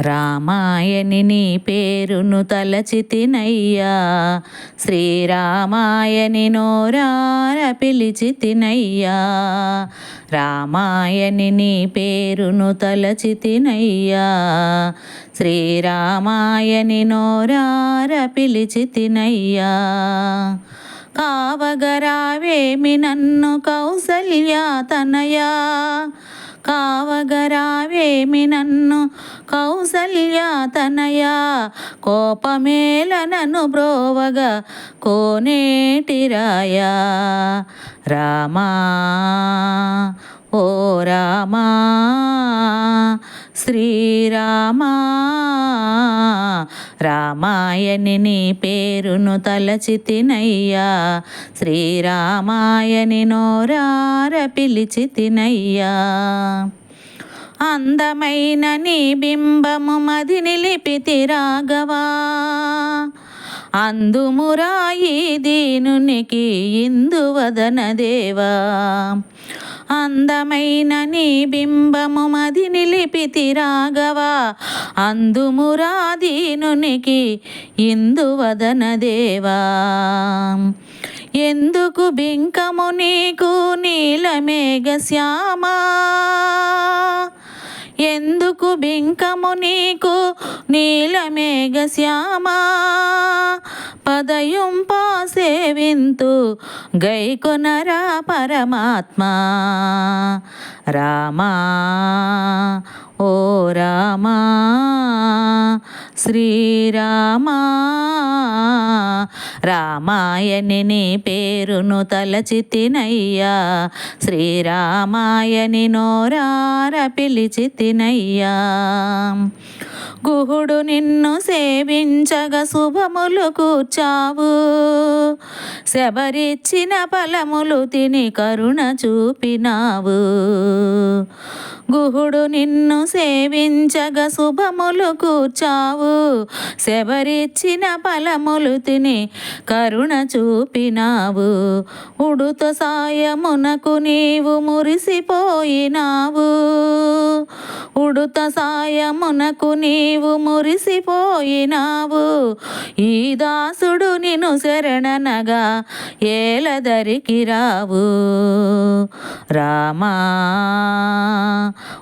రామాయని నీ పేరును తలచితినయ్యా శ్రీరామాయని నోరార పిలిచితినయ్యా రామాయని నీ పేరును తలచితినయ్యా శ్రీరామాయని నోరార పిలిచితినయ్యా కావగరావేమి నన్ను కౌసల్యా తనయా. కావగరావేమి నన్ను కౌసల్యా తనయా కోపమేల బ్రోవగా కోనేటిరాయా రామా ఓ రామా శ్రీరామా రామాయణి నీ పేరును తలచితినయ్యా శ్రీరామాయణి నోరార పిలిచితినయ్యా అందమైన నీ బింబము మది నిలిపితి రాఘవా. అందుమురాయి దీనునికి ఇందువదన దేవా. అందమైన నీ బింబము మది నిలిపితి రాఘవా. అందుమురాదీనునికి ఇందువదన దేవా. ఎందుకు బింకము నీకు నీలమేఘ శ్యామా. నాకు బింకము నీకు నీలమేఘ శ్యామా పదయుంపా సేవింతు గైకొనరా పరమాత్మా. రామా ఓ రామా శ్రీరామా. రామాయణిని నీ పేరును తలచితినయ్యా. శ్రీరామాయని నోరార పిలిచితినయ్యా. గుహుడు నిన్ను సేవించగ శుభములు కూర్చావు. శబరిచ్చిన ఫలములు తిని కరుణ చూపినావు. గుహుడు నిన్ను సేవించగ శుభములు కూర్చావు. శబరిచ్చిన ఫలములు తిని కరుణ చూపినావు. ఉడుత సాయమునకు నీవు మురిసిపోయినావు. ఉడుత సాయమునకు నీవు మురిసిపోయినావు. ఈ దాసుడు నిను శరణనగా ఏలదరికి రావు రామా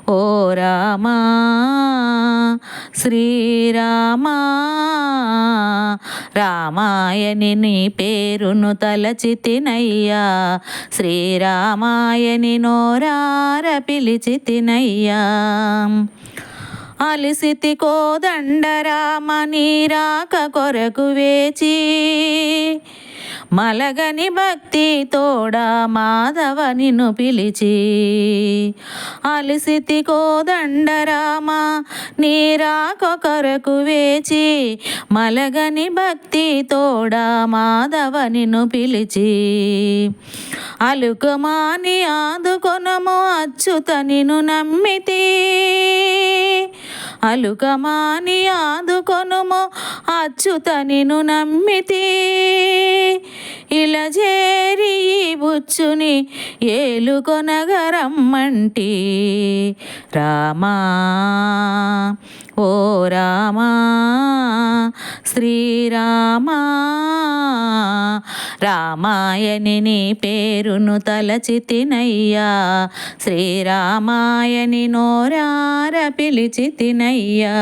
ఓ రామా శ్రీరామా రామాయణి నీ పేరును తలచితినయ్యా శ్రీరామాయణి నోరార పిలిచితినయ్యా అలిసితి కోదండరామ నీరాక కొరకు వేచి మలగని భక్తి తోడా మాధవ నిన్ను పిలిచి. అలిసితి కోదండరామ నీరాకొకరకు వేచి. మలగని భక్తి తోడా మాధవ నిన్ను పిలిచి. అలుకమాని ఆదుకొనము అచ్యుత నిన్ను నమ్మితి. అలుకమాని ఆదుకొనుము అచ్యుత నిన్ను నమ్మితే. ఇలా చేరి ఈ బుచ్చుని ఏలుకొనగరమ్మంటి రామా ఓ రామా శ్రీరామా రామాయణిని నీ పేరును తలచితినయ్యా శ్రీరామాయణి నోరార పిలిచితినయ్యా